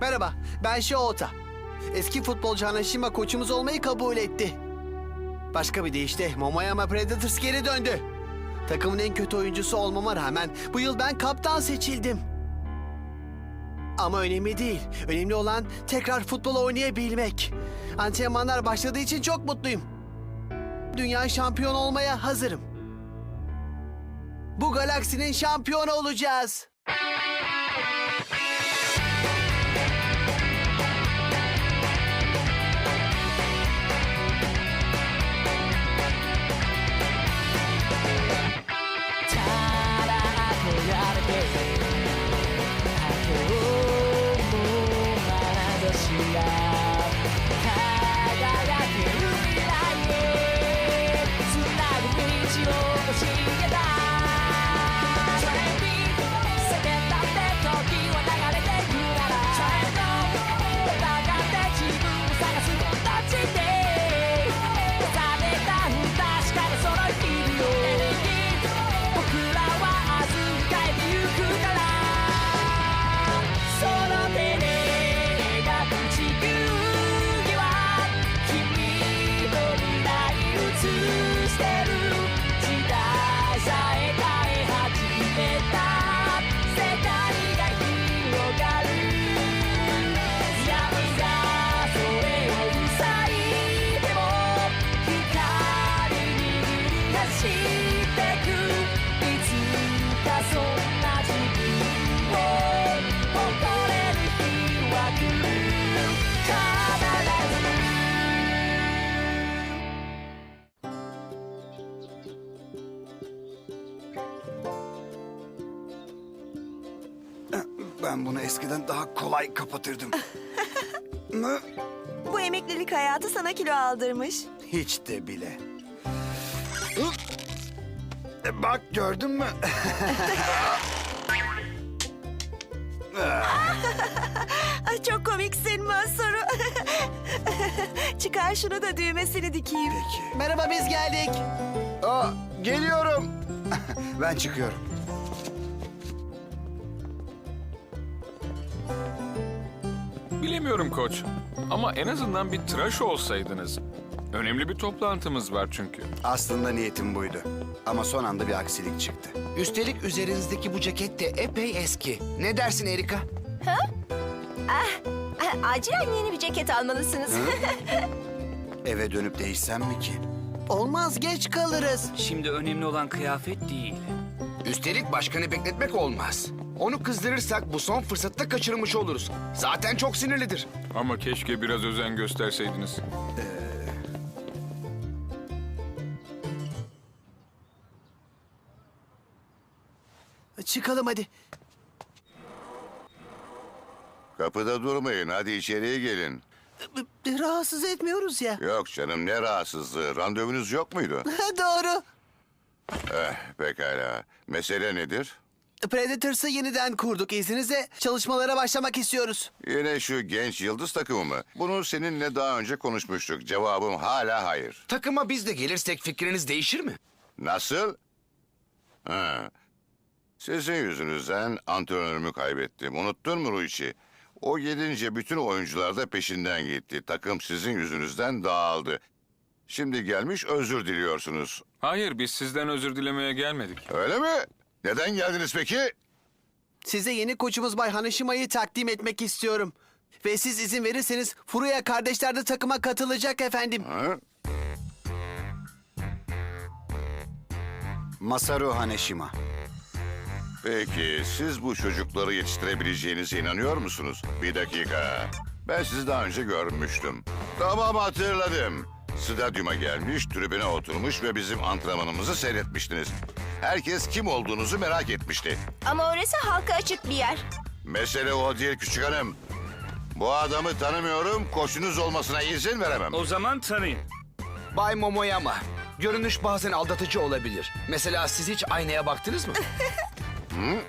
Merhaba, ben Shota. Eski futbolcu Hanashima koçumuz olmayı kabul etti. Başka bir deyişle Momoyama Predators geri döndü. Takımın en kötü oyuncusu olmama rağmen bu yıl ben kaptan seçildim. Ama önemli değil. Önemli olan tekrar futbol oynayabilmek. Antrenmanlar başladığı için çok mutluyum. Dünya şampiyon olmaya hazırım. Bu galaksinin şampiyonu olacağız. Kapatırdım. Mı? Bu emeklilik hayatı sana kilo aldırmış. Hiç de bile. E, Bak gördün mü? Ay, çok komiksin Masaru. Çıkar şunu da düğmesini dikeyim. Peki. Merhaba biz geldik. Aa, geliyorum. ben çıkıyorum. Bilemiyorum koç. Ama en azından bir tıraş olsaydınız. Önemli bir toplantımız var çünkü. Aslında niyetim buydu. Ama son anda bir aksilik çıktı. Üstelik üzerinizdeki bu ceket de epey eski. Ne dersin Erika? Acilen yeni bir ceket almalısınız. Eve dönüp değişsem mi ki? Olmaz geç kalırız. Şimdi önemli olan kıyafet değil. Üstelik başkanı bekletmek olmaz. Onu kızdırırsak bu son fırsatı da kaçırmış oluruz. Zaten çok sinirlidir. Ama keşke biraz özen gösterseydiniz. Çıkalım hadi. Kapıda durmayın, hadi içeriye gelin. Rahatsız etmiyoruz ya. Yok canım, ne rahatsızlığı, randevunuz yok muydu? Doğru. eh, pekala. Mesele nedir? Predators'ı yeniden kurduk. İzninizle çalışmalara başlamak istiyoruz. Yine şu genç yıldız takımı mı? Bunu seninle daha önce konuşmuştuk. Cevabım hala hayır. Takıma biz de gelirsek fikriniz değişir mi? Nasıl? Ha. Sizin yüzünüzden antrenörümü kaybettim. Unuttun mu Ruichi? O gidince bütün oyuncular da peşinden gitti. Takım sizin yüzünüzden dağıldı. Şimdi gelmiş özür diliyorsunuz. Hayır, biz sizden özür dilemeye gelmedik. Öyle mi? Neden geldiniz peki? Size yeni koçumuz Bay Hanashima'yı takdim etmek istiyorum. Ve siz izin verirseniz Furuya kardeşler de takıma katılacak efendim. Ha? Masaru Haneshima. Peki siz bu çocukları yetiştirebileceğinize inanıyor musunuz? Bir dakika. Ben sizi daha önce görmüştüm. Tamam hatırladım. Stadyuma gelmiş, tribüne oturmuş ve bizim antrenmanımızı seyretmiştiniz. Herkes kim olduğunuzu merak etmişti. Ama orası halka açık bir yer. Mesele o değil küçük hanım. Bu adamı tanımıyorum, koçunuz olmasına izin veremem. O zaman tanıyın. Bay Momoyama. Görünüş bazen aldatıcı olabilir. Mesela siz hiç aynaya baktınız mı? E,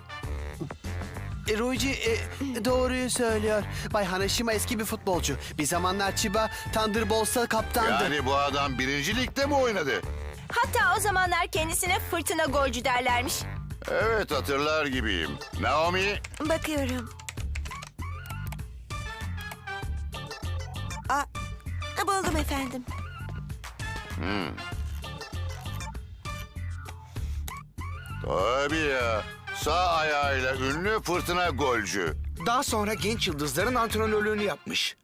Ruiji e, doğruyu söylüyor. Bay Hanashima eski bir futbolcu. Bir zamanlar Chiba Thunderbolts'a kaptandı. Yani bu adam birinci ligde mi oynadı? Hatta o zamanlar kendisine fırtına golcü derlermiş. Evet hatırlar gibiyim. Naomi, Bakıyorum. Aa, buldum efendim. Tabii ya. Sağ ayağıyla ünlü fırtına golcü. Daha sonra genç yıldızların antrenörlüğünü yapmış.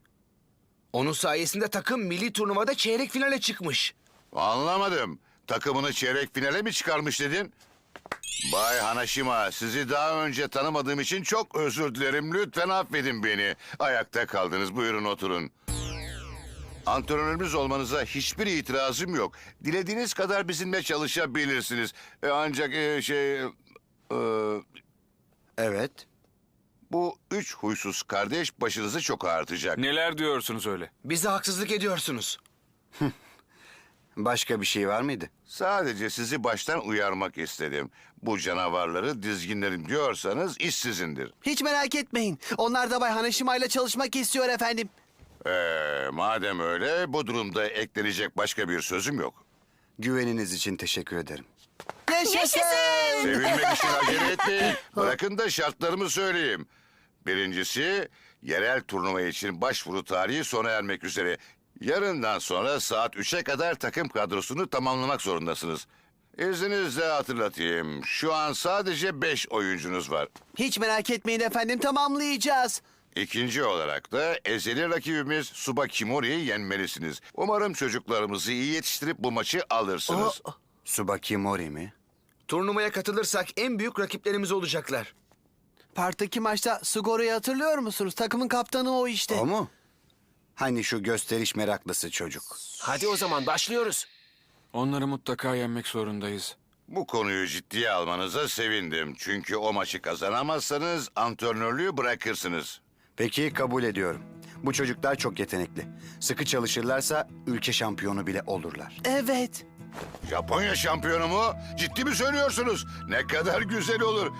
Onun sayesinde takım milli turnuvada çeyrek finale çıkmış. Anlamadım. Takımını çeyrek finale mi çıkarmış dedin? Bay Hanashima, sizi daha önce tanımadığım için çok özür dilerim. Lütfen affedin beni. Ayakta kaldınız. Buyurun oturun. Antrenörümüz olmanıza hiçbir itirazım yok. Dilediğiniz kadar bizimle çalışabilirsiniz. E, ancak e, şey... e, Evet. bu üç huysuz kardeş başınızı çok ağrıtacak. Neler diyorsunuz öyle? Bize haksızlık ediyorsunuz. Başka bir şey var mıydı? Sadece sizi baştan uyarmak istedim. Bu canavarları dizginlerim diyorsanız iş sizindir. Hiç merak etmeyin. Onlar da Bay Hanashima ile çalışmak istiyor efendim. Ee, madem öyle bu durumda eklenecek başka bir sözüm yok. Güveniniz için teşekkür ederim. Yaşasın! Sevilmek için acele etmeyin. Bırakın da şartlarımı söyleyeyim. Birincisi yerel turnuva için başvuru tarihi sona ermek üzere. Yarından sonra saat 3'e kadar takım kadrosunu tamamlamak zorundasınız. İzninizle hatırlatayım. Şu an sadece 5 oyuncunuz var. Hiç merak etmeyin efendim tamamlayacağız. İkinci olarak da ezeli rakibimiz Suba Kimori'yi yenmelisiniz. Umarım çocuklarımızı iyi yetiştirip bu maçı alırsınız. Subaki Mori mi? Turnuvaya katılırsak en büyük rakiplerimiz olacaklar. Parktaki maçta Sugoro'yu hatırlıyor musunuz? Takımın kaptanı o işte. O mu? Hani şu gösteriş meraklısı çocuk. Hadi o zaman başlıyoruz. Onları mutlaka yenmek zorundayız. Bu konuyu ciddiye almanıza sevindim. Çünkü o maçı kazanamazsanız antrenörlüğü bırakırsınız. Peki kabul ediyorum. Bu çocuklar çok yetenekli. Sıkı çalışırlarsa ülke şampiyonu bile olurlar. Evet. Japonya şampiyonu mu? Ciddi mi söylüyorsunuz? Ne kadar güzel olur.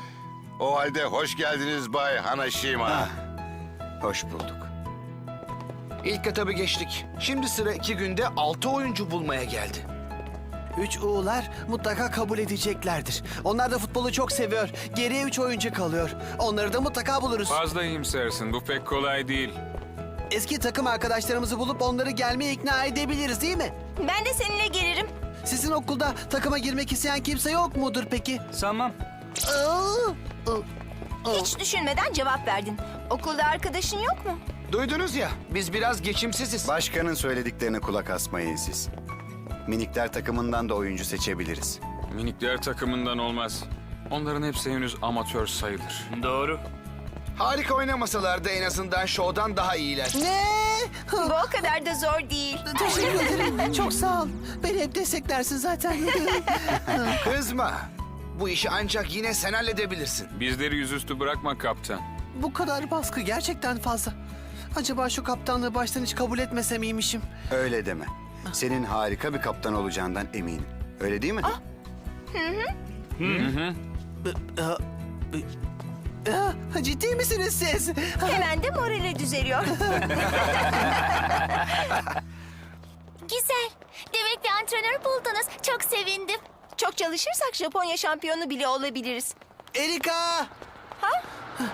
O halde hoş geldiniz Bay Hanashima. Hoş bulduk. İlk etabı geçtik. Şimdi sıra iki günde altı oyuncu bulmaya geldi. Üç U'lar mutlaka kabul edeceklerdir. Onlar da futbolu çok seviyor. Geriye üç oyuncu kalıyor. Onları da mutlaka buluruz. Fazla iyimsersin. Bu pek kolay değil. Eski takım arkadaşlarımızı bulup onları gelmeye ikna edebiliriz değil mi? Ben de seninle gelirim. Sizin okulda takıma girmek isteyen kimse yok mudur peki? Aa. Hiç düşünmeden cevap verdin. Okulda arkadaşın yok mu? Duydunuz ya, biz biraz geçimsiziz. Başkanın söylediklerine kulak asmayın siz. Minikler takımından da oyuncu seçebiliriz. Minikler takımından olmaz. Onların hepsi henüz amatör sayılır. Doğru. Harika oynamasalar da en azından şovdan daha iyiler. Ne? Bu o kadar da zor değil. Teşekkür ederim. Çok sağ ol. Beni hep desteklersin zaten. Kızma. Bu işi ancak yine sen halledebilirsin. Bizleri yüzüstü bırakma kaptan. Bu kadar baskı gerçekten fazla. Acaba şu kaptanlığı baştan hiç kabul etmesem iyiymişim. Öyle deme. Senin harika bir kaptan olacağından eminim. Öyle değil mi? Aa, ciddi misiniz siz? Hemen de morali düzeliyor. Güzel. Demek bir antrenör buldunuz. Çok sevindim. Çok çalışırsak Japonya şampiyonu bile olabiliriz. Erika!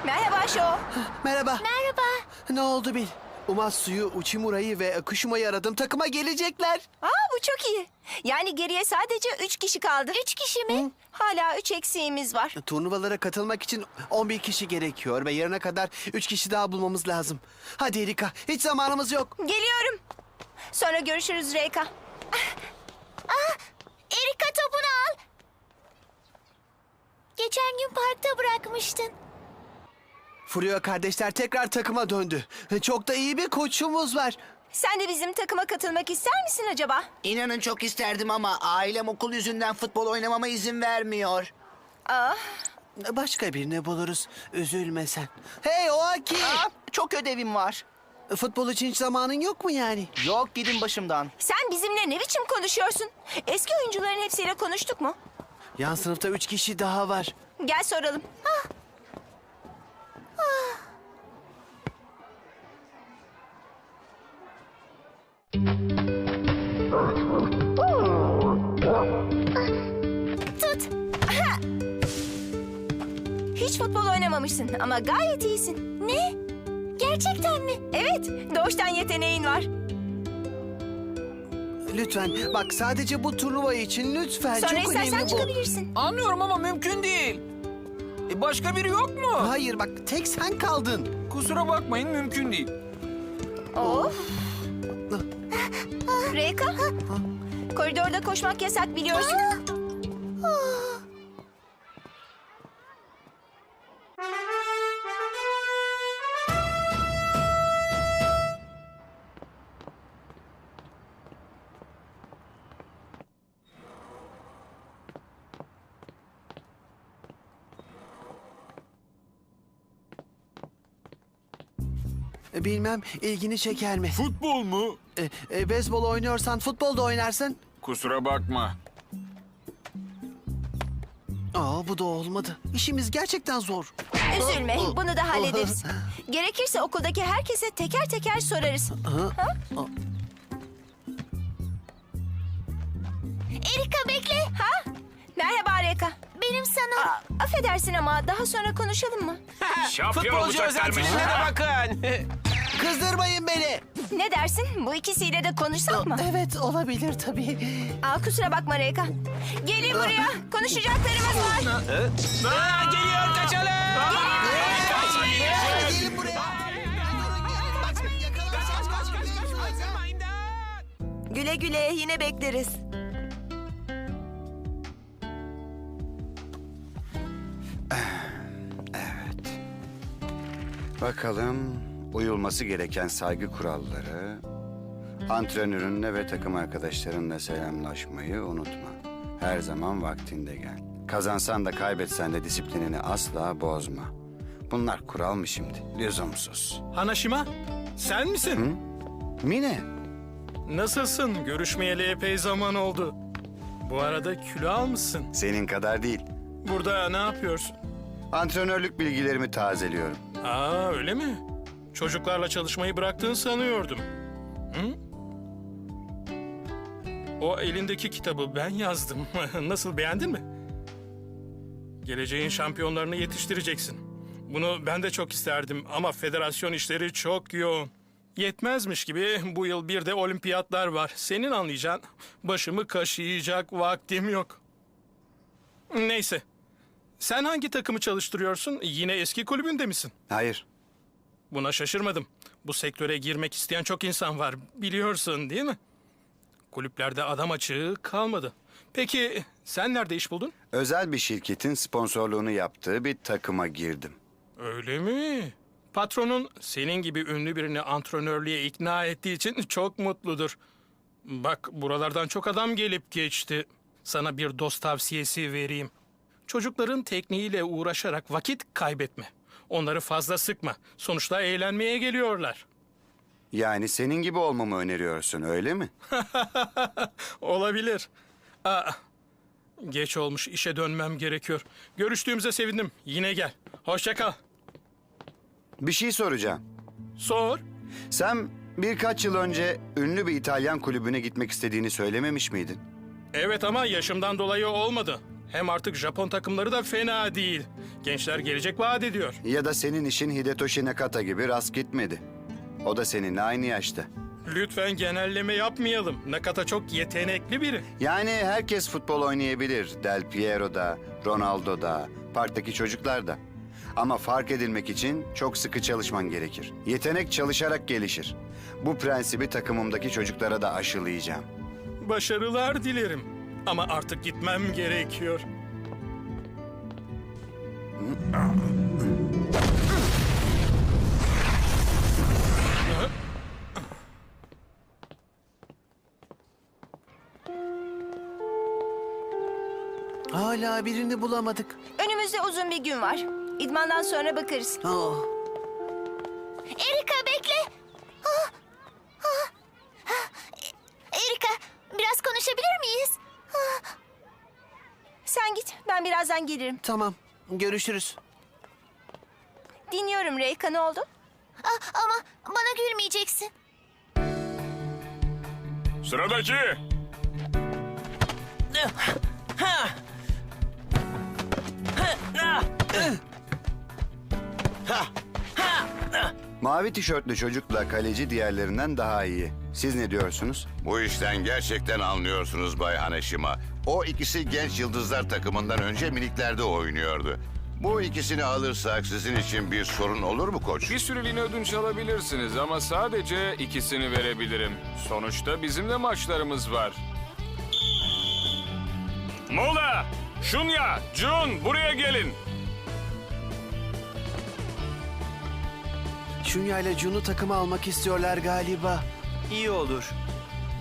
Merhaba Şo. Merhaba. Merhaba. Ne oldu Bil? Umatsu'yu, Uchimura'yı ve Kushuma'yı aradım. Takıma gelecekler. Aa bu çok iyi. Yani geriye sadece üç kişi kaldı. Üç kişi mi? Hala üç eksiğimiz var. Turnuvalara katılmak için 11 kişi gerekiyor ve yarına kadar 3 kişi daha bulmamız lazım. Hadi Erika, hiç zamanımız yok. Geliyorum. Sonra görüşürüz Reyka. Erika topunu al. Geçen gün parkta bırakmıştın. Furio kardeşler tekrar takıma döndü. Çok da iyi bir koçumuz var. Sen de bizim takıma katılmak ister misin acaba? İnanın çok isterdim ama ailem okul yüzünden futbol oynamama izin vermiyor. Aa, Başka birini buluruz. Üzülme sen. Hey Oaki! Aa, çok ödevim var. Futbol için hiç zamanın yok mu yani? Yok gidin başımdan. sen bizimle ne biçim konuşuyorsun? Eski oyuncuların hepsiyle konuştuk mu? Yan sınıfta üç kişi daha var. Gel soralım. Tut. Oynamamışsın ama gayet iyisin. Ne? Gerçekten mi? Evet, doğuştan yeteneğin var. Lütfen bak sadece bu turnuva için lütfen Sonra çok istersen önemli bu. çıkabilirsin. Anlıyorum ama mümkün değil. E, başka biri yok mu? Hayır bak tek sen kaldın. Kusura bakmayın mümkün değil. Of. Reka, koridorda koşmak yasak biliyorsun. E, Bilmem ilgini çeker mi? Futbol mu? E, e, beyzbol oynuyorsan futbol da oynarsın. Kusura bakma. Aa bu da olmadı. İşimiz gerçekten zor. Üzülme, bunu da hallederiz. Gerekirse okuldaki herkese teker teker sorarız. Erika affedersin ama daha sonra konuşalım mı? Futbolcu özel filmine de bakın. Kızdırmayın beni. Ne dersin? Bu ikisiyle de konuşsak mı? Evet olabilir tabii. Aa, kusura bakma Reka. Gelin buraya. Konuşacaklarımız var. Aa, geliyor kaçalım. Gelin buraya. Bak, yakalarsan kaç, kaç, kaç. Güle güle yine bekleriz. Bakalım uyulması gereken saygı kuralları. Antrenörünle ve takım arkadaşlarınla selamlaşmayı unutma. Her zaman vaktinde gel. Kazansan da kaybetsen de disiplinini asla bozma. Bunlar kural mı şimdi? Lüzumsuz. Hanaşima, sen misin? Mine, Nasılsın? Görüşmeyeli epey zaman oldu. Bu arada kilo almışsın. senin kadar değil. Burada ne yapıyorsun? Antrenörlük bilgilerimi tazeliyorum. Aa öyle mi? Çocuklarla çalışmayı bıraktığını sanıyordum. Hı? O elindeki kitabı ben yazdım. Nasıl beğendin mi? Geleceğin şampiyonlarını yetiştireceksin. Bunu ben de çok isterdim ama federasyon işleri çok yoğun. Yetmezmiş gibi bu yıl bir de olimpiyatlar var. Senin anlayacağın başımı kaşıyacak vaktim yok. Neyse. Sen hangi takımı çalıştırıyorsun? Yine eski kulübünde misin? Hayır, Buna şaşırmadım. Bu sektöre girmek isteyen çok insan var. Biliyorsun değil mi? Kulüplerde adam açığı kalmadı. Peki sen nerede iş buldun? özel bir şirketin sponsorluğunu yaptığı bir takıma girdim. Öyle mi? Patronun senin gibi ünlü birini antrenörlüğe ikna ettiği için çok mutludur. Bak buralardan çok adam gelip geçti. Sana bir dost tavsiyesi vereyim. Çocukların tekniğiyle uğraşarak vakit kaybetme. Onları fazla sıkma. Sonuçta eğlenmeye geliyorlar. Yani senin gibi olmamı öneriyorsun öyle mi? Olabilir. Aa, geç olmuş işe dönmem gerekiyor. Görüştüğümüze sevindim. Yine gel. Hoşça kal. Bir şey soracağım. Sor. Sen birkaç yıl önce ünlü bir İtalyan kulübüne gitmek istediğini söylememiş miydin? Evet ama yaşımdan dolayı olmadı. Hem artık Japon takımları da fena değil. Gençler gelecek vaat ediyor. Ya da senin işin Hidetoshi Nakata gibi rast gitmedi. O da seninle aynı yaşta. Lütfen genelleme yapmayalım. Nakata çok yetenekli biri. Yani herkes futbol oynayabilir. Del Piero da, Ronaldo da, parktaki çocuklar da. Ama fark edilmek için çok sıkı çalışman gerekir. Yetenek çalışarak gelişir. Bu prensibi takımımdaki çocuklara da aşılayacağım. Başarılar dilerim. Ama artık gitmem gerekiyor. Hala birini bulamadık. Önümüzde uzun bir gün var. İdmandan sonra bakarız. Oh. Birazdan gelirim. Tamam görüşürüz. Dinliyorum Reyka, ne oldu? ah, ama bana gülmeyeceksin. Sıradaki. Mavi tişörtlü çocukla kaleci diğerlerinden daha iyi. Siz ne diyorsunuz? Bu işten gerçekten anlıyorsunuz Bay Haneşima. O ikisi genç yıldızlar takımından önce miniklerde oynuyordu. Bu ikisini alırsak sizin için bir sorun olur mu koç? Bir süreliğine ödünç alabilirsiniz ama sadece ikisini verebilirim. Sonuçta bizim de maçlarımız var. Mola! Şunya! Jun! Buraya gelin! Şunya ile Jun'u takıma almak istiyorlar galiba. İyi olur.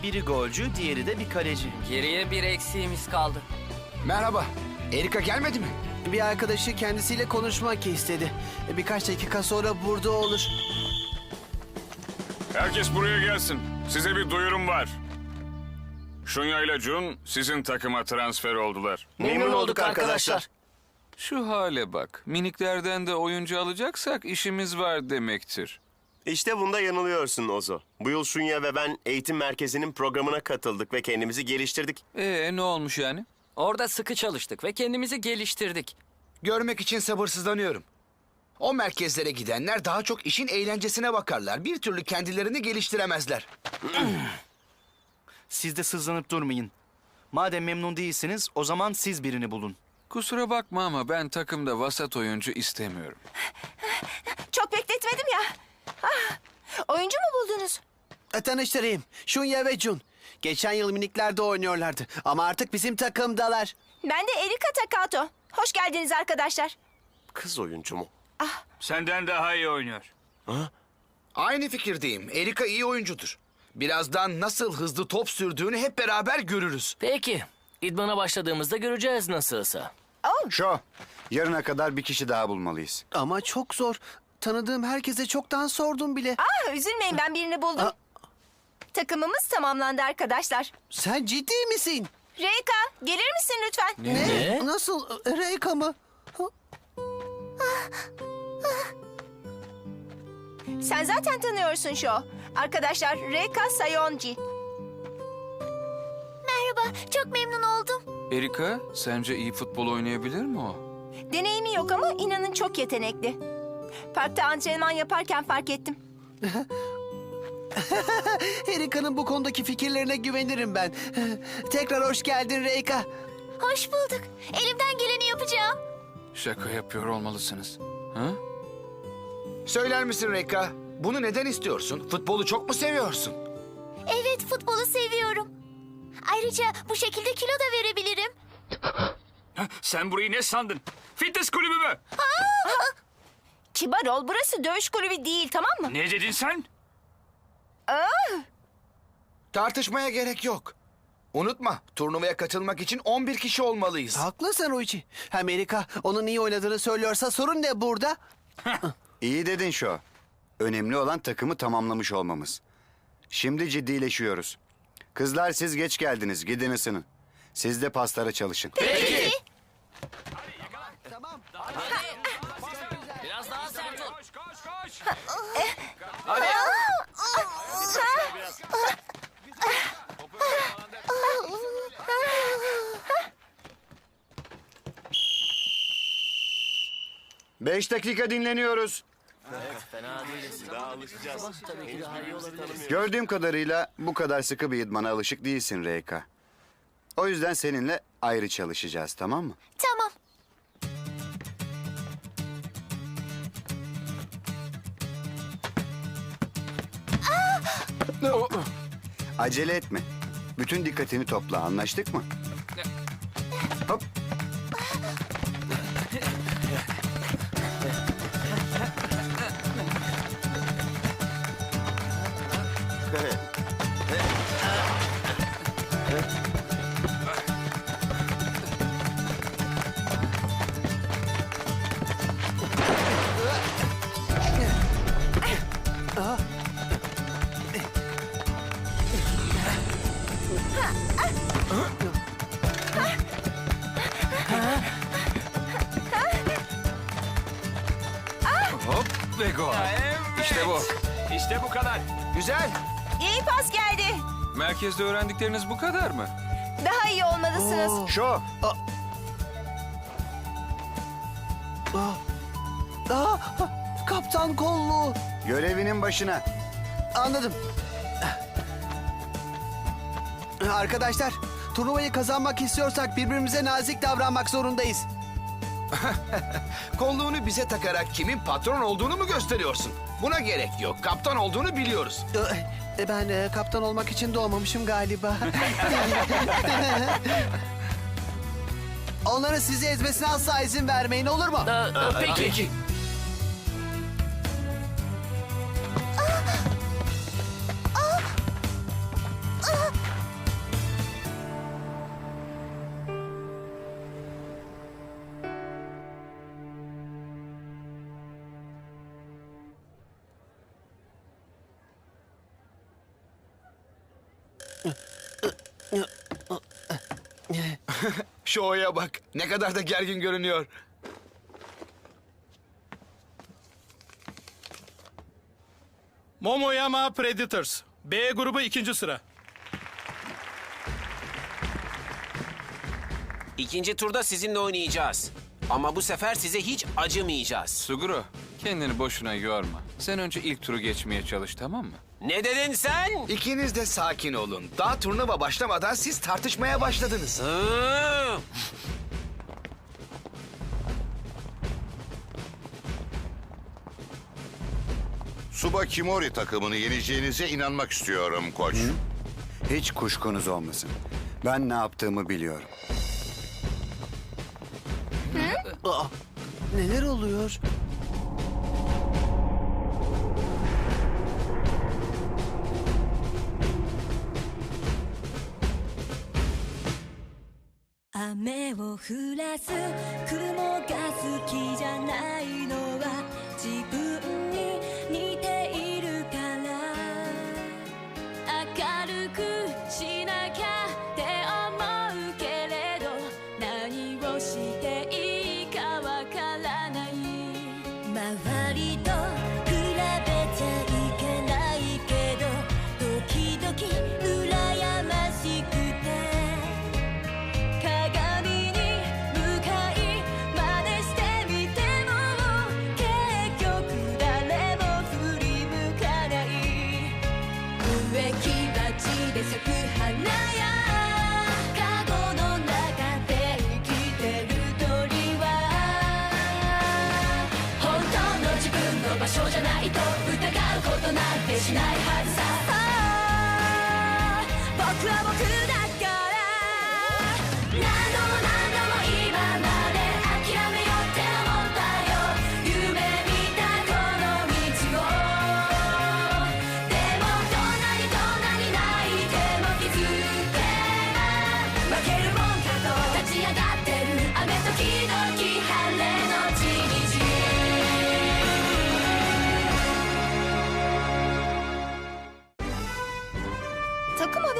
Biri golcü, diğeri de bir kaleci. Geriye bir eksiğimiz kaldı. Merhaba. Erika gelmedi mi? Bir arkadaşı kendisiyle konuşmak istedi. Birkaç dakika sonra burada olur. Herkes buraya gelsin. Size bir duyurum var. Şunya ile Jun sizin takıma transfer oldular. Memnun olduk arkadaşlar. Şu hale bak. Miniklerden de oyuncu alacaksak işimiz var demektir. İşte bunda yanılıyorsun Ozo. Bu yıl Şunya ve ben eğitim merkezinin programına katıldık ve kendimizi geliştirdik. Ee ne olmuş yani? Orada sıkı çalıştık ve kendimizi geliştirdik. Görmek için sabırsızlanıyorum. O merkezlere gidenler daha çok işin eğlencesine bakarlar. Bir türlü kendilerini geliştiremezler. Siz de sızlanıp durmayın. Madem memnun değilsiniz, o zaman siz birini bulun. Kusura bakma ama ben takımda vasat oyuncu istemiyorum. Çok bekletmedim ya. Ah, oyuncu mu buldunuz? E, tanıştırayım. Şunya ve Jun. Geçen yıl miniklerde oynuyorlardı ama artık bizim takımdalar. Ben de Erika Takato. Hoş geldiniz arkadaşlar. Kız oyuncu mu? Senden daha iyi oynuyor. Aynı fikirdeyim. Erika iyi oyuncudur. Birazdan nasıl hızlı top sürdüğünü hep beraber görürüz. Peki. İdmana başladığımızda göreceğiz nasılsa. Şu, yarına kadar bir kişi daha bulmalıyız. Ama çok zor. Tanıdığım herkese çoktan sordum bile. Ah, üzülmeyin ben birini buldum. Aa. Takımımız tamamlandı arkadaşlar. Sen ciddi misin? Reika, gelir misin lütfen? Ne? Nasıl? Reyka mı? Sen zaten tanıyorsun şu. Arkadaşlar Reika Sayonji. Merhaba, çok memnun oldum. Erika, sence iyi futbol oynayabilir mi o? Deneyimi yok ama inanın çok yetenekli. Parkta antrenman yaparken fark ettim. Erika'nın bu konudaki fikirlerine güvenirim ben. Tekrar hoş geldin Reyka. Hoş bulduk. Elimden geleni yapacağım. Şaka yapıyor olmalısınız. Ha? Söyler misin Reka? Bunu neden istiyorsun? Futbolu çok mu seviyorsun? Evet, futbolu seviyorum. Ayrıca bu şekilde kilo da verebilirim. Sen burayı ne sandın? Fitness kulübü mü? Kibar ol, burası dövüş kulübü değil tamam mı? Ne dedin sen? Tartışmaya gerek yok. Unutma, turnuvaya katılmak için 11 kişi olmalıyız. Haklısın Ruichi. Hem Erika onun iyi oynadığını söylüyorsa sorun ne burada? İyi dedin şu. Önemli olan takımı tamamlamış olmamız. Şimdi ciddileşiyoruz. Kızlar siz geç geldiniz. Gidin ısının. Siz de paslara çalışın. Biraz daha sert ol. Beş dakika dinleniyoruz. Gördüğüm kadarıyla bu kadar sıkı bir idmana alışık değilsin Reyka. O yüzden seninle ayrı çalışacağız tamam mı? Tamam. Acele etme. Bütün dikkatini topla anlaştık mı? Hop İşte bu kadar. Güzel. İyi pas geldi. Merkezde öğrendikleriniz bu kadar mı? Daha iyi olmalısınız. Şu. Ah, kaptan kollu. Görevinin başına. Anladım. Arkadaşlar, turnuvayı kazanmak istiyorsak birbirimize nazik davranmak zorundayız. Kolluğunu bize takarak kimin patron olduğunu mu gösteriyorsun? Buna gerek yok. Kaptan olduğunu biliyoruz. Ee, Ben e, kaptan olmak için doğmamışım galiba. Onların sizi ezmesine asla izin vermeyin olur mu? Peki. Şo'ya bak. Ne kadar da gergin görünüyor. Momoyama Predators. B grubu ikinci sıra. İkinci turda sizinle oynayacağız. Ama bu sefer size hiç acımayacağız. Suguru, kendini boşuna yorma. Sen önce ilk turu geçmeye çalış tamam mı? Ne dedin sen? İkiniz de sakin olun. Daha turnuva başlamadan siz tartışmaya başladınız. Hı. Suba Kimori takımını yeneceğinize inanmak istiyorum koç. Hiç kuşkunuz olmasın. Ben ne yaptığımı biliyorum. Aa, neler oluyor?「雨を降らす。雲が好きじゃない。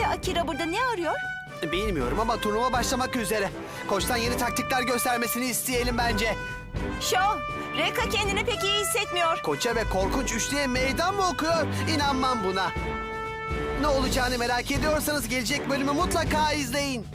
Ve Akira burada ne arıyor? Bilmiyorum ama turnuva başlamak üzere. Koçtan yeni taktikler göstermesini isteyelim bence. Şo, Reka kendini pek iyi hissetmiyor. Koça ve korkunç üçlüye meydan mı okuyor? İnanmam buna. Ne olacağını merak ediyorsanız gelecek bölümü mutlaka izleyin.